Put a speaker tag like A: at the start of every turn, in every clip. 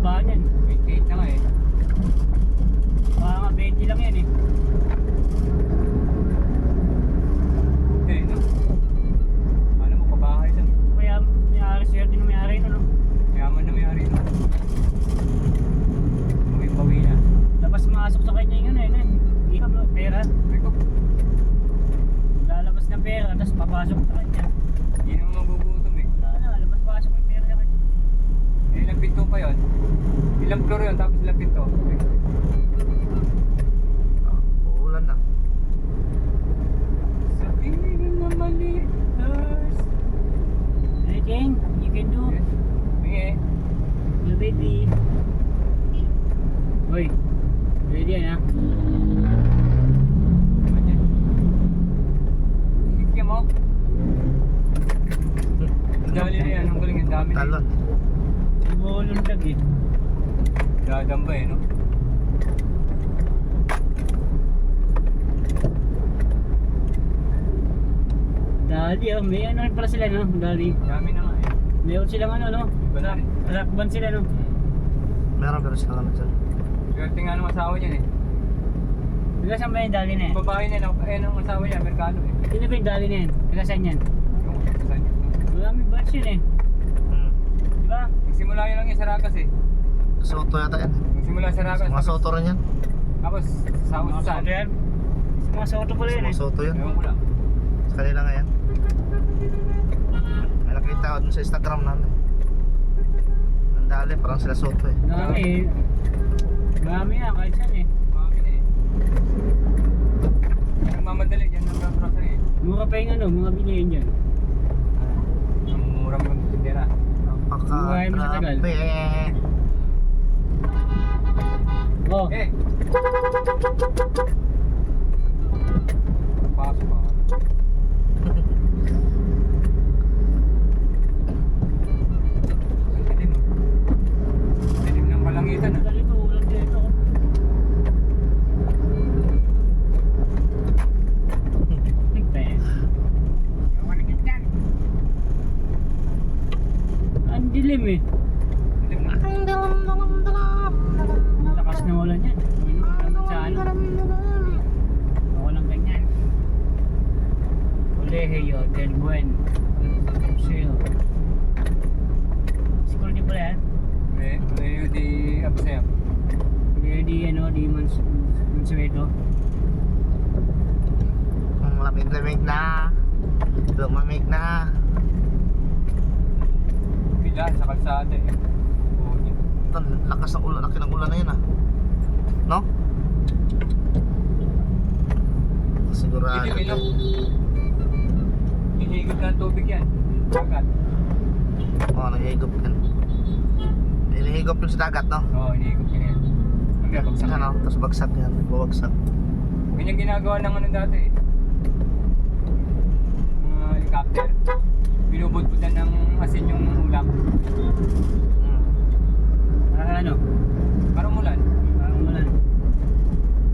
A: Baba niyan.
B: 28 na nga eh.
A: Baka nga 20 lang yan eh.
B: Hindi, no? Ano mo, pabahay lang.
A: Kaya may-ari, swerte na may-ari na no.
B: Mayaman na may-ari no? Bawi-bawi na.
A: Labas masok sa kanya yun eh. no? Ka ba, pera.
B: Ko,
A: Lalabas ng pera, tapos papasok sa kanya.
B: hindi naman magugutom eh.
A: Wala na, labas pasok ng pera sa kanya.
B: Eh, ilang pinto pa yun? Ilang floor yun, tapos ilang pinto?
C: Uulan na.
B: Sabihin na mali.
A: Anything you can do,
B: Sige.
A: you baby. Uy, ready yan ha?
B: Naman yan. Kikya mo. Ang dali na yan, ang galing, ang dami na
C: Talon.
A: Lumulundag eh.
B: Dadamba eh, no?
A: Dali oh, may ano rin pala sila no? Dali.
B: Dami na nga eh.
A: Meron silang ano no?
B: Iba na rin.
A: Band sila no?
C: Meron pero sila naman dyan.
B: Swerte nga ng asawa niyan eh.
A: Taga saan ba yung dali na yan?
B: Babae niya, eh, ng asawa niya, Amerikano eh.
A: Sino ba yung dali na yan? Taga saan yan?
B: Yung saan yun.
A: Maraming branch yun eh.
C: Hmm.
A: Di ba?
B: Nagsimula yun lang yung Saragas eh.
C: Soto yata yan.
B: Nagsimula sa Saragas.
C: Mga soto rin yan.
B: Tapos, sa
A: Mga
B: Ususan.
A: soto yan. Mga soto pala yun
C: Mga
A: eh.
C: soto yan.
B: Ewan ko lang.
C: Sa kanila nga yan. May nakita ko dun sa Instagram namin. Ang dali, parang sila soto eh.
A: Dami eh. Dami yan, kahit saan eh.
B: Mami na eh. Nagmamadali dyan ng grocery eh.
A: Mura pa yung ano, mga bilihin dyan.
B: Ang murang tindera.
A: Buhay
B: Eh! Pasok pa. Ang dilim oh. Dilim ng kalangitan ah.
A: dali to, ulan dito. Nagpe. Ang dilim eh.
B: Dilim na.
A: Lakas na ulan yan. Ano sa ano? Walang ganyan. Del Buen. Museo. School di pala yan.
B: May di Abusayam.
A: Di, di ano, di Mans Mansueto.
C: Ang lamig-lamig na. Lumamig na.
B: Bila sa kalsada eh.
C: Ito, lakas ng ulan. Laki ng ulan na yun ah. No? Sigurado.
B: Dilim Hinihigop na tubig yan. Dagat.
C: Oo, oh, nahihigop yan. Hinihigop yung sa dagat, no?
B: Oo, hinihigop yan yan. Hanggang bagsak
C: Ano,
B: yan.
C: tapos bagsak yan. Babagsak.
B: Ganyan ginagawa ng ano dati eh. Mga helicopter. Binubudbudan ng asin yung ulap.
C: Hmm.
A: Para ano?
B: Parang mulan.
A: Parang ulan.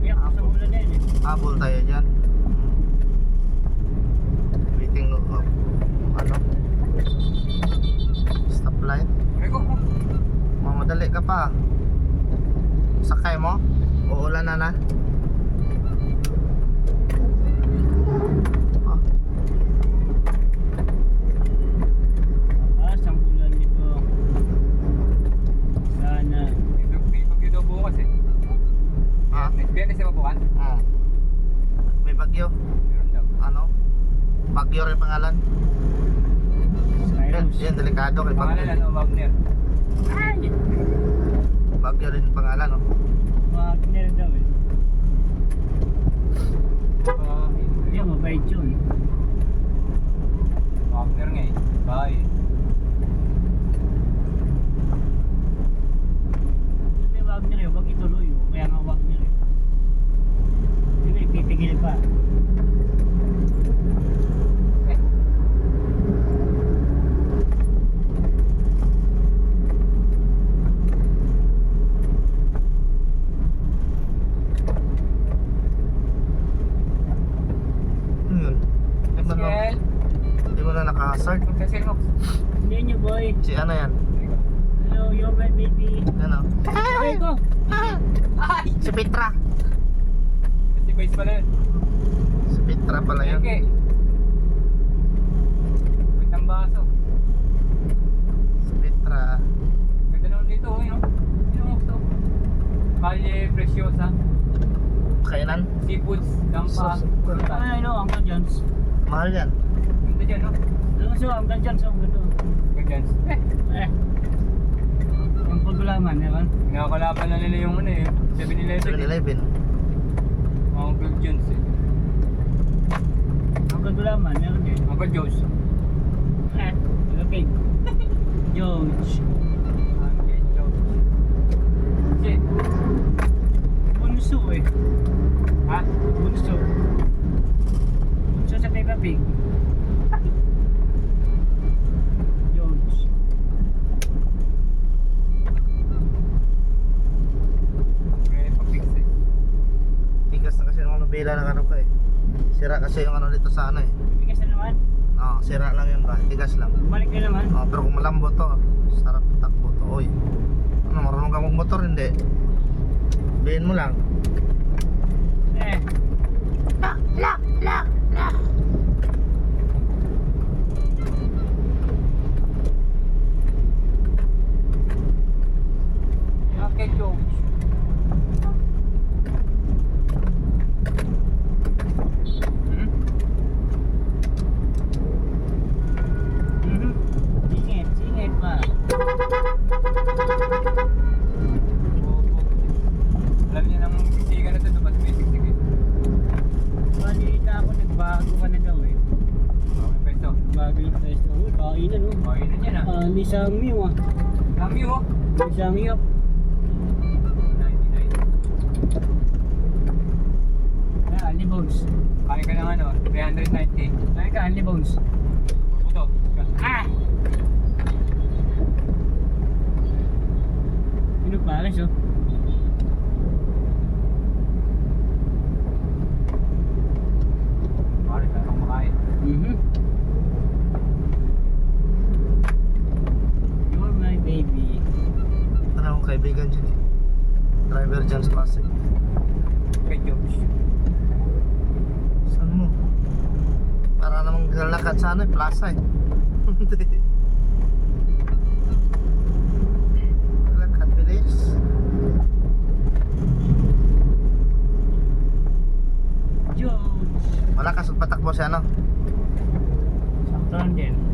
A: Kaya ako sa ulan na yun eh.
C: Habol tayo dyan. Waiting, uh, ano? Stoplight.
B: Ay ko, oh.
C: Mamadali ka pa. Sakay mo? Uulan na na. Ah,
B: bagyo eh. Bukas?
C: ah. Ano? Bagyo rin pangalan. Yan, delikado kay
B: Pangalan
C: bagyo.
B: ano, Wagner.
A: Ay!
C: Bagyo rin pangalan, no?
A: Wagner daw eh.
B: Ah,
A: Hindi, mabait yun.
B: Wagner nga eh. Bye.
A: Hindi, Wagner eh. Wag ituloy oh. Kaya nga Wagner eh. Hindi, titigil pa.
B: Eh,
C: Ano yun? Di mo na,
B: Ciel.
C: di mo na naka-hazard.
B: Magsasil mo.
A: Hindi nyo boy.
C: Si ano yan?
A: Hello, you're my baby.
C: Ano?
A: ko.
B: Ay!
C: Si Petra.
B: Si Vice pala yun.
C: Si Petra pala yun.
B: Okay. Wait ang baso.
C: Si Petra.
B: Ganda naman dito, oh, yun, oh. Yun ang gusto. Calle Preciosa.
C: Kainan?
B: Seafoods. Dampa.
C: Sus-
A: Ay, no, Uncle John's.
C: Mahal yan.
B: Ganda dyan, no?
A: Doon sa Uncle John's, ang ganda.
B: Ganyan. Eh.
A: Eh. Ang pagulaman, meron.
B: Nakakalaban na nila yung ano eh. 7-Eleven.
C: 7-Eleven.
B: Mga Uncle Jones eh.
A: Ang pagulaman, meron din.
B: Uncle Jones.
A: Eh, Philippine. George.
B: Uncle Jones. Shit.
A: Bunso eh.
B: Ha?
A: Bunso. Bunso sa Peppa Pig. George.
B: Kaya pa-fix eh.
C: Tigas na kasi yung ano bila ng ano ko eh. Sira kasi yung ano dito sa ano eh.
A: Bigas na naman.
C: Oo, sira lang yun ba? Tigas lang.
A: Bumalik na naman.
C: Oo, pero kung malambot to, sarap takbo to. Oy. Ano, marunong ka magmotor hindi? Bihin mo lang.
A: Eh.
B: Uncle Jones. Hmm?
A: Mhm. Singit, singit pa.
B: Opo. Alam niya nang siga na ito, dapat may sigsig eh.
A: Balita ako, nagbago ka na daw eh.
B: Okay, peso.
A: Bago yung pesto. Uy, kainan oh.
B: Okay na ah.
A: Ah, ni Samio ah.
B: Kami oh.
A: Ni Samio.
B: 99.
A: Ah, Ali Bones.
B: Kaya ka ng ano, 390.
A: Ay ka, Ali Bones.
B: Puto.
A: Ah! Ano pares oh?
B: Pare, ka nang makain.
A: Mhm. You're my baby.
C: Ano akong kaibigan dyan eh. Driver dyan sa Pasig.
B: Kay Jones.
C: Saan mo? Para namang lalakad sa ano eh, plaza eh. Hindi. Lalakad, bilis.
A: George.
C: Malakas at patakbo siya ano?
A: Sakto lang din.